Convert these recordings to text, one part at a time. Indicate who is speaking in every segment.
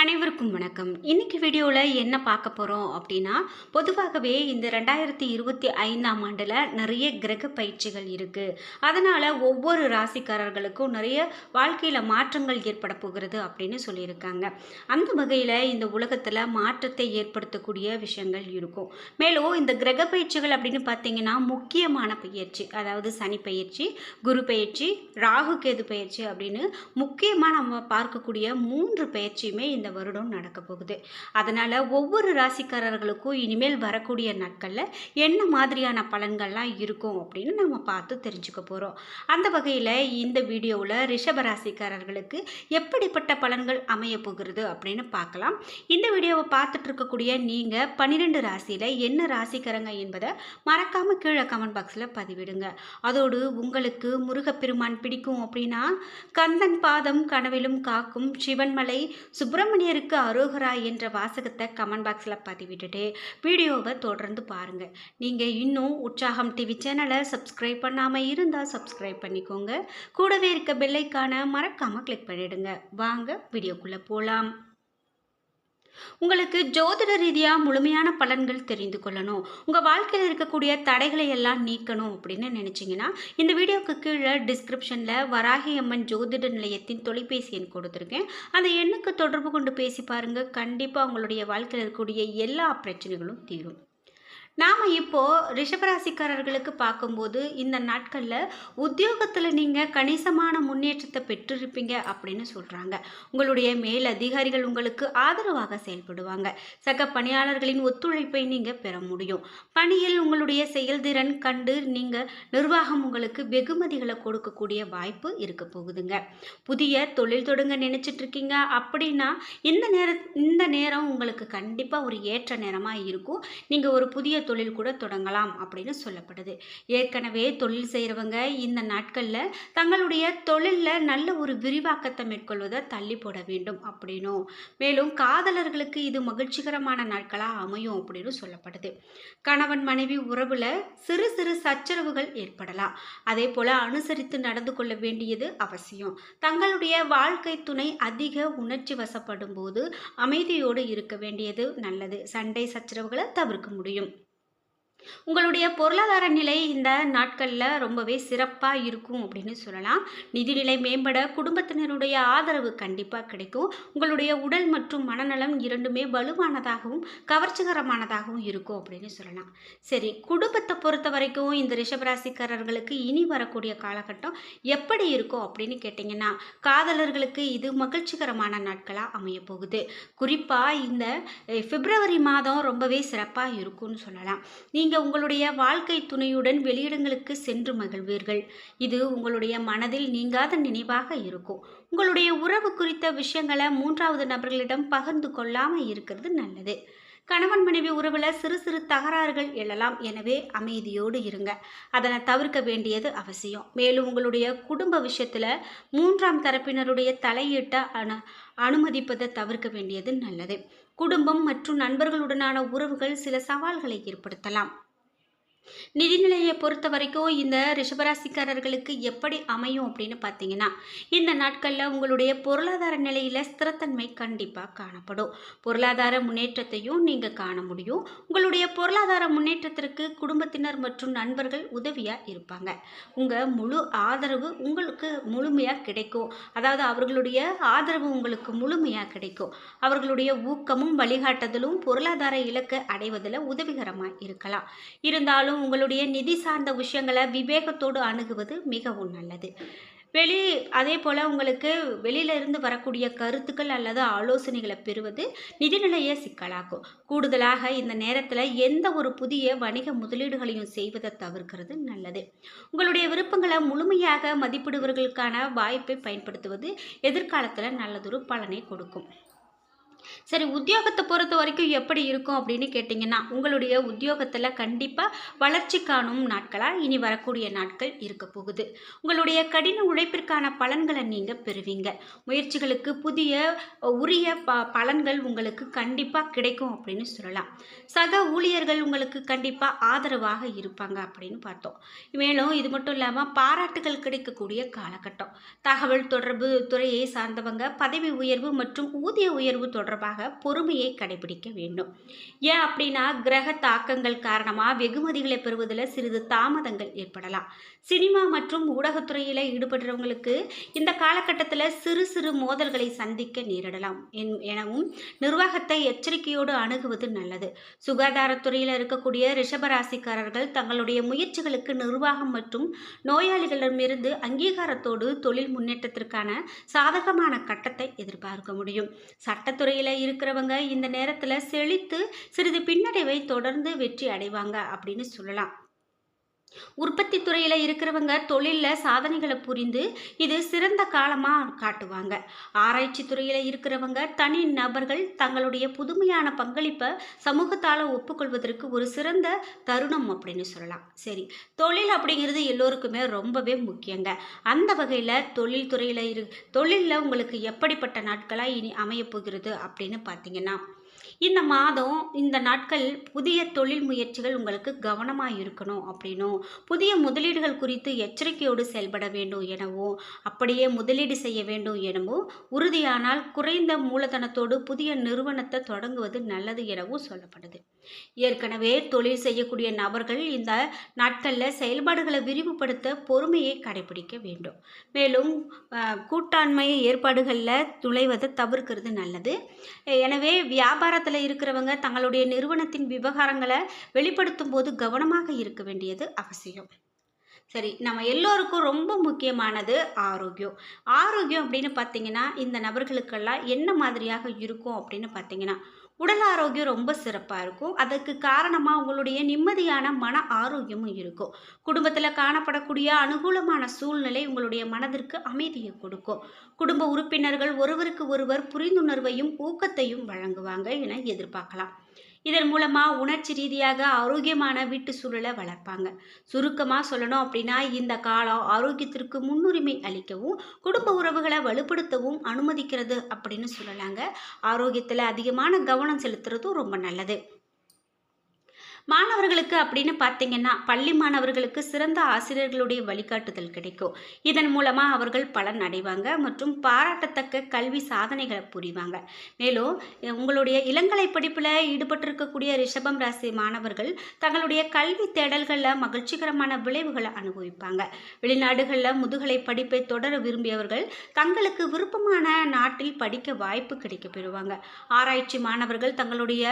Speaker 1: அனைவருக்கும் வணக்கம். இன்னைக்கு வீடியோவில் என்ன பார்க்க போகிறோம் அப்படின்னா பொதுவாகவே இந்த ரெண்டாயிரத்தி இருபத்தி ஐந்தாம் ஆண்டில் நிறைய கிரக பயிற்சிகள் இருக்குது அதனால் ஒவ்வொரு ராசிக்காரர்களுக்கும் நிறைய வாழ்க்கையில் மாற்றங்கள் ஏற்பட போகிறது அப்படின்னு சொல்லியிருக்காங்க. அந்த வகையில் இந்த உலகத்தில் மாற்றத்தை ஏற்படுத்தக்கூடிய விஷயங்கள் இருக்கும். மேலும் இந்த கிரக பயிற்சிகள் அப்படின்னு பார்த்தீங்கன்னா முக்கியமான பயிற்சி அதாவது சனி பயிற்சி குரு பயிற்சி ராகு கேது பயிற்சி அப்படின்னு முக்கியமாக நம்ம பார்க்கக்கூடிய மூன்று பயிற்சியுமே இந்த வருடம் நடக்க போகுது. அதனால் ஒவ்வொரு ராசிக்காரர்களுக்கும் இனிமேல் வரக்கூடிய நாட்களில் என்ன மாதிரியான பலன்கள்லாம் இருக்கும் அப்படின்னு நம்ம பார்த்து தெரிஞ்சுக்க போகிறோம் அந்த வகையில் இந்த வீடியோவில் ரிஷப ராசிக்காரர்களுக்கு எப்படிப்பட்ட பலன்கள் அமைய போகிறது அப்படின்னு பார்க்கலாம். இந்த வீடியோவை பார்த்துட்டு இருக்கக்கூடிய நீங்கள் பன்னிரெண்டு ராசியில் என்ன ராசிக்காரங்க என்பதை மறக்காமல் கீழே கமெண்ட் பாக்ஸில் பதிவிடுங்க. அதோடு உங்களுக்கு முருகப்பெருமான் பிடிக்கும் அப்படின்னா கந்தன் பாதம் கனவிலும் காக்கும் சிவன்மலை சுப்பிரமணிய சுப்பிரமணியருக்கு அரோகரா என்ற வாசகத்தை கமெண்ட் பாக்ஸில் பதிவிட்டுட்டு வீடியோவை தொடர்ந்து பாருங்கள் நீங்கள் இன்னும் உற்சாகம் டிவி சேனலை சப்ஸ்கிரைப் பண்ணாமல் இருந்தால் சப்ஸ்கிரைப் பண்ணிக்கோங்க. கூடவே இருக்க பெல்லைக்கான மறக்காமல் கிளிக் பண்ணிவிடுங்க வாங்க வீடியோக்குள்ளே போகலாம் உங்களுக்கு ஜோதிட ரீதியாக முழுமையான பலன்கள் தெரிந்து கொள்ளணும். உங்கள் வாழ்க்கையில் இருக்கக்கூடிய தடைகளை எல்லாம் நீக்கணும் அப்படின்னு நினச்சிங்கன்னா இந்த வீடியோவுக்கு கீழே டிஸ்கிரிப்ஷனில் வராகி அம்மன் ஜோதிட நிலையத்தின் தொலைபேசி எண் கொடுத்துருக்கேன். அந்த எண்ணுக்கு தொடர்பு கொண்டு பேசி பாருங்கள் கண்டிப்பாக உங்களுடைய வாழ்க்கையில் இருக்கக்கூடிய எல்லா பிரச்சனைகளும் தீரும். நாம் இப்போது ரிஷபராசிக்காரர்களுக்கு பார்க்கும்போது இந்த நாட்களில் உத்தியோகத்தில் நீங்கள் கணிசமான முன்னேற்றத்தை பெற்றிருப்பீங்க அப்படின்னு சொல்கிறாங்க உங்களுடைய மேல் அதிகாரிகள் உங்களுக்கு ஆதரவாக செயல்படுவாங்க. சக பணியாளர்களின் ஒத்துழைப்பை நீங்கள் பெற முடியும். பணியில் உங்களுடைய செயல்திறன் கண்டு நீங்கள் நிர்வாகம் உங்களுக்கு வெகுமதிகளை கொடுக்கக்கூடிய வாய்ப்பு இருக்க போகுதுங்க. புதிய தொழில் தொடங்க நினச்சிட்ருக்கீங்க அப்படின்னா இந்த நேர இந்த நேரம் உங்களுக்கு கண்டிப்பாக ஒரு ஏற்ற நேரமாக இருக்கும். நீங்கள் ஒரு புதிய தொழில் கூட தொடங்கலாம் அப்படின்னு சொல்லப்படுது. ஏற்கனவே தொழில் செய்கிறவங்க இந்த நாட்களில் தங்களுடைய தொழிலில் நல்ல ஒரு விரிவாக்கத்தை மேற்கொள்வதை தள்ளி போட வேண்டும் அப்படின்னும். மேலும் காதலர்களுக்கு இது மகிழ்ச்சிகரமான நாட்களாக அமையும் அப்படின்னு சொல்லப்படுது. கணவன் மனைவி உறவில் சிறு சிறு சச்சரவுகள் ஏற்படலாம். அதே போல் அனுசரித்து நடந்து கொள்ள வேண்டியது அவசியம். தங்களுடைய வாழ்க்கை துணை அதிக உணர்ச்சி வசப்படும் போது அமைதியோடு இருக்க வேண்டியது நல்லது. சண்டை சச்சரவுகளை தவிர்க்க முடியும். உங்களுடைய பொருளாதார நிலை இந்த நாட்களில் ரொம்பவே சிறப்பாக இருக்கும் அப்படின்னு சொல்லலாம். நிதிநிலை மேம்பட குடும்பத்தினருடைய ஆதரவு கண்டிப்பாக கிடைக்கும். உங்களுடைய உடல் மற்றும் மனநலம் இரண்டுமே வலுவானதாகவும் கவர்ச்சிகரமானதாகவும் இருக்கும் அப்படின்னு சொல்லலாம். சரி குடும்பத்தை பொறுத்த வரைக்கும் இந்த ரிஷபராசிக்காரர்களுக்கு இனி வரக்கூடிய காலகட்டம் எப்படி இருக்கும் அப்படின்னு கேட்டிங்கன்னா காதலர்களுக்கு இது மகிழ்ச்சிகரமான நாட்களாக அமைய போகுது குறிப்பாக இந்த பிப்ரவரி மாதம் ரொம்பவே சிறப்பாக இருக்கும்னு சொல்லலாம். நீங்கள் உங்களுடைய வாழ்க்கை துணையுடன் வெளியிடங்களுக்கு சென்று மகிழ்வீர்கள். இது உங்களுடைய மனதில் நீங்காத நினைவாக இருக்கும். உங்களுடைய உறவு குறித்த விஷயங்களை மூன்றாவது நபர்களிடம் பகிர்ந்து கொள்ளாமல் இருக்கிறது நல்லது. கணவன் மனைவி உறவில் சிறு சிறு தகராறுகள் எழலாம். எனவே அமைதியோடு இருங்க. அதனை தவிர்க்க வேண்டியது அவசியம். மேலும் உங்களுடைய குடும்ப விஷயத்தில் மூன்றாம் தரப்பினருடைய தலையீட்டை அனு அனுமதிப்பதை தவிர்க்க வேண்டியது நல்லது. குடும்பம் மற்றும் நண்பர்களுடனான உறவுகள் சில சவால்களை ஏற்படுத்தலாம். நிதிநிலையை பொறுத்த வரைக்கும் இந்த ரிஷபராசிக்காரர்களுக்கு எப்படி அமையும் அப்படின்னு பார்த்தீங்கன்னா இந்த நாட்களில் உங்களுடைய பொருளாதார நிலையில் ஸ்திரத்தன்மை கண்டிப்பாக காணப்படும். பொருளாதார முன்னேற்றத்தையும் நீங்கள் காண முடியும். உங்களுடைய பொருளாதார முன்னேற்றத்திற்கு குடும்பத்தினர் மற்றும் நண்பர்கள் உதவியாக இருப்பாங்க. உங்கள் முழு ஆதரவு உங்களுக்கு முழுமையாக கிடைக்கும். அதாவது அவர்களுடைய ஆதரவு உங்களுக்கு முழுமையாக கிடைக்கும். அவர்களுடைய ஊக்கமும் வழிகாட்டுதலும் பொருளாதார இலக்கை அடைவதில் உதவிகரமாக இருக்கலாம். இருந்தாலும் உங்களுடைய நிதி சார்ந்த விஷயங்களை விவேகத்தோடு அணுகுவது மிகவும் நல்லது. வெளி அதே போல் உங்களுக்கு வெளியிலிருந்து வரக்கூடிய கருத்துக்கள் அல்லது ஆலோசனைகளை பெறுவது நிதிநிலையை சிக்கலாக்கும். கூடுதலாக இந்த நேரத்தில் எந்த ஒரு புதிய வணிக முதலீடுகளையும் செய்வதை தவிர்க்கிறது நல்லது. உங்களுடைய விருப்பங்களை முழுமையாக மதிப்பிடுவர்களுக்கான வாய்ப்பை பயன்படுத்துவது எதிர்காலத்தில் நல்லதொரு பலனை கொடுக்கும். சரி உத்தியோகத்தை பொறுத்த வரைக்கும் எப்படி இருக்கும் அப்படின்னு கேட்டிங்கன்னா உங்களுடைய உத்தியோகத்தில் கண்டிப்பாக வளர்ச்சி காணும் நாட்களாக இனி வரக்கூடிய நாட்கள் இருக்க போகுது. உங்களுடைய கடின உழைப்பிற்கான பலன்களை நீங்கள் பெறுவீங்க. முயற்சிகளுக்கு புதிய உரிய ப பலன்கள் உங்களுக்கு கண்டிப்பாக கிடைக்கும் அப்படின்னு சொல்லலாம். சக ஊழியர்கள் உங்களுக்கு கண்டிப்பாக ஆதரவாக இருப்பாங்க அப்படின்னு பார்த்தோம். மேலும் இது மட்டும் இல்லாமல் பாராட்டுகள் கிடைக்கக்கூடிய காலகட்டம். தகவல் தொடர்பு துறையை சார்ந்தவங்க பதவி உயர்வு மற்றும் ஊதிய உயர்வு தொடர்பாக பொறுமையை கடைபிடிக்க வேண்டும். ஏன் அப்படின்னா கிரக தாக்கங்கள் காரணமாக வெகுமதிகளை பெறுவதில் சிறிது தாமதங்கள் ஏற்படலாம். சினிமா மற்றும் ஊடகத்துறையில் ஈடுபடுறவங்களுக்கு இந்த காலகட்டத்தில் சிறு சிறு மோதல்களை சந்திக்க நேரிடலாம். என்- எனவும் நிர்வாகத்தை எச்சரிக்கையோடு அணுகுவது நல்லது. சுகாதாரத்துறையில் இருக்கக்கூடிய ரிஷபராசிக்காரர்கள் தங்களுடைய முயற்சிகளுக்கு நிர்வாகம் மற்றும் நோயாளிகளிடமிருந்து அங்கீகாரத்தோடு தொழில் முன்னேற்றத்திற்கான சாதகமான கட்டத்தை எதிர்பார்க்க முடியும். சட்டத்துறையில் இருக்கிறவங்க இந்த நேரத்தில் செழித்து சிறிது பின்னடைவை தொடர்ந்து வெற்றி அடைவாங்க அப்படின்னு சொல்லலாம். உற்பத்தி துறையில் இருக்கிறவங்க தொழிலில் சாதனைகளை புரிந்து இது சிறந்த காலமாக காட்டுவாங்க. ஆராய்ச்சி துறையில் இருக்கிறவங்க தனி நபர்கள் தங்களுடைய புதுமையான பங்களிப்பை சமூகத்தால் ஒப்புக்கொள்வதற்கு ஒரு சிறந்த தருணம் அப்படின்னு சொல்லலாம். சரி தொழில் அப்படிங்கிறது எல்லோருக்குமே ரொம்பவே முக்கியங்க. அந்த வகையில் தொழில் துறையில் இரு தொழிலில் உங்களுக்கு எப்படிப்பட்ட நாட்களாக இனி அமையப் போகிறது அப்படின்னு பார்த்தீங்கன்னா இந்த மாதம் இந்த நாட்கள் புதிய தொழில் முயற்சிகள் உங்களுக்கு கவனமாக இருக்கணும் அப்படின்னும். புதிய முதலீடுகள் குறித்து எச்சரிக்கையோடு செயல்பட வேண்டும் எனவும் அப்படியே முதலீடு செய்ய வேண்டும் எனவும் உறுதியானால் குறைந்த மூலதனத்தோடு புதிய நிறுவனத்தை தொடங்குவது நல்லது எனவும் சொல்லப்படுது. ஏற்கனவே தொழில் செய்யக்கூடிய நபர்கள் இந்த நாட்களில் செயல்பாடுகளை விரிவுபடுத்த பொறுமையை கடைபிடிக்க வேண்டும். மேலும் கூட்டாண்மை ஏற்பாடுகளில் துளைவதை தவிர்க்கிறது நல்லது. எனவே வியாபாரத்தில் இருக்கிறவங்க தங்களுடைய நிறுவனத்தின் விவகாரங்களை வெளிப்படுத்தும் போது கவனமாக இருக்க வேண்டியது அவசியம். சரி நம்ம எல்லோருக்கும் ரொம்ப முக்கியமானது ஆரோக்கியம். ஆரோக்கியம் அப்படின்னு பார்த்தீங்கன்னா இந்த நபர்களுக்கெல்லாம் என்ன மாதிரியாக இருக்கும் அப்படின்னு பார்த்தீங்கன்னா உடல் ஆரோக்கியம் ரொம்ப சிறப்பாக இருக்கும். அதற்கு காரணமாக உங்களுடைய நிம்மதியான மன ஆரோக்கியமும் இருக்கும். குடும்பத்தில் காணப்படக்கூடிய அனுகூலமான சூழ்நிலை உங்களுடைய மனதிற்கு அமைதியை கொடுக்கும். குடும்ப உறுப்பினர்கள் ஒருவருக்கு ஒருவர் புரிந்துணர்வையும் ஊக்கத்தையும் வழங்குவாங்க என எதிர்பார்க்கலாம். இதன் மூலமாக உணர்ச்சி ரீதியாக ஆரோக்கியமான வீட்டு சூழலை வளர்ப்பாங்க. சுருக்கமாக சொல்லணும் அப்படின்னா இந்த காலம் ஆரோக்கியத்திற்கு முன்னுரிமை அளிக்கவும் குடும்ப உறவுகளை வலுப்படுத்தவும் அனுமதிக்கிறது அப்படின்னு சொல்லலாங்க. ஆரோக்கியத்தில் அதிகமான கவனம் செலுத்துறதும் ரொம்ப நல்லது. மாணவர்களுக்கு அப்படின்னு பார்த்தீங்கன்னா பள்ளி மாணவர்களுக்கு சிறந்த ஆசிரியர்களுடைய வழிகாட்டுதல் கிடைக்கும். இதன் மூலமாக அவர்கள் பலன் அடைவாங்க மற்றும் பாராட்டத்தக்க கல்வி சாதனைகளை புரிவாங்க. மேலும் உங்களுடைய இளங்கலை படிப்பில் ஈடுபட்டிருக்கக்கூடிய ரிஷபம் ராசி மாணவர்கள் தங்களுடைய கல்வி தேடல்களில் மகிழ்ச்சிகரமான விளைவுகளை அனுபவிப்பாங்க. வெளிநாடுகளில் முதுகலை படிப்பை தொடர விரும்பியவர்கள் தங்களுக்கு விருப்பமான நாட்டில் படிக்க வாய்ப்பு கிடைக்க பெறுவாங்க. ஆராய்ச்சி மாணவர்கள் தங்களுடைய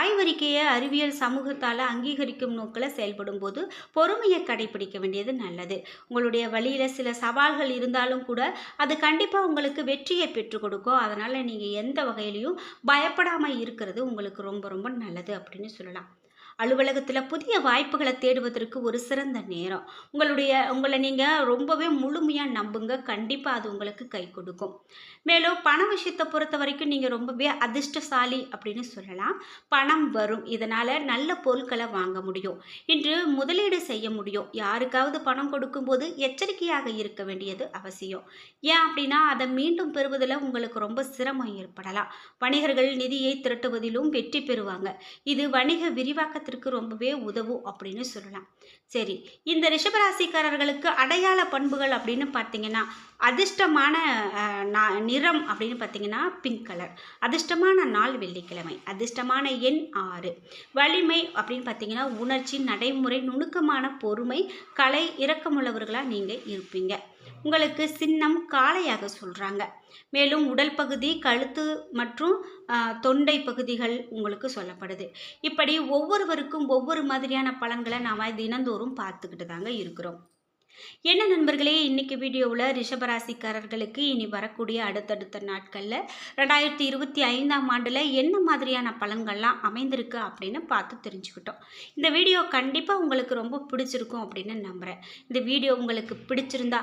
Speaker 1: ஆய்வறிக்கையை அறிவியல் சமூகத்தால் அங்கீகரிக்கும் நோக்கில் செயல்படும் போது பொறுமையை கடைபிடிக்க வேண்டியது நல்லது. உங்களுடைய வழியில் சில சவால்கள் இருந்தாலும் கூட அது கண்டிப்பாக உங்களுக்கு வெற்றியை பெற்றுக் கொடுக்கும். அதனால் நீங்கள் எந்த வகையிலையும் பயப்படாமல் இருக்கிறது உங்களுக்கு ரொம்ப ரொம்ப நல்லது அப்படின்னு சொல்லலாம். அலுவலகத்தில் புதிய வாய்ப்புகளை தேடுவதற்கு ஒரு சிறந்த நேரம். உங்களுடைய உங்களை நீங்கள் ரொம்பவே முழுமையாக நம்புங்க. கண்டிப்பாக அது உங்களுக்கு கை கொடுக்கும். மேலும் பண விஷயத்தை பொறுத்த வரைக்கும் நீங்கள் ரொம்பவே அதிர்ஷ்டசாலி அப்படின்னு சொல்லலாம். பணம் வரும். இதனால் நல்ல பொருட்களை வாங்க முடியும். இன்று முதலீடு செய்ய முடியும். யாருக்காவது பணம் கொடுக்கும்போது எச்சரிக்கையாக இருக்க வேண்டியது அவசியம். ஏன் அப்படின்னா அதை மீண்டும் பெறுவதில் உங்களுக்கு ரொம்ப சிரமம் ஏற்படலாம். வணிகர்கள் நிதியை திரட்டுவதிலும் வெற்றி பெறுவாங்க. இது வணிக விரிவாக்க விரிவாக்கத்திற்கு ரொம்பவே உதவும் அப்படின்னு சொல்லலாம். சரி இந்த ரிஷபராசிக்காரர்களுக்கு அடையாள பண்புகள் அப்படின்னு பார்த்தீங்கன்னா அதிர்ஷ்டமான நா- நிறம் அப்படின்னு பார்த்தீங்கன்னா பிங்க் கலர் அதிர்ஷ்டமான நாள் வெள்ளிக்கிழமை அதிர்ஷ்டமான எண் ஆறு. வலிமை அப்படின்னு பார்த்தீங்கன்னா உணர்ச்சி நடைமுறை நுணுக்கமான பொறுமை கலை இரக்கமுள்ளவர்களாக நீங்கள் இருப்பீங்க. உங்களுக்கு சின்னம் காளையாக சொல்கிறாங்க மேலும் உடல் பகுதி கழுத்து மற்றும் தொண்டை பகுதிகள் உங்களுக்கு சொல்லப்படுது. இப்படி ஒவ்வொருவருக்கும் ஒவ்வொரு மாதிரியான பலன்களை நாம் தினந்தோறும் பார்த்துக்கிட்டு தாங்க இருக்கிறோம். என்ன நண்பர்களே இன்னைக்கு வீடியோவில் ரிஷபராசிக்காரர்களுக்கு இனி வரக்கூடிய அடுத்தடுத்த நாட்களில் ரெண்டாயிரத்தி இருபத்தி ஐந்தாம் ஆண்டில் என்ன மாதிரியான பலன்கள்லாம் அமைந்திருக்கு அப்படின்னு பார்த்து தெரிஞ்சுக்கிட்டோம். இந்த வீடியோ கண்டிப்பாக உங்களுக்கு ரொம்ப பிடிச்சிருக்கும் அப்படின்னு நம்புகிறேன் இந்த வீடியோ உங்களுக்கு பிடிச்சிருந்தா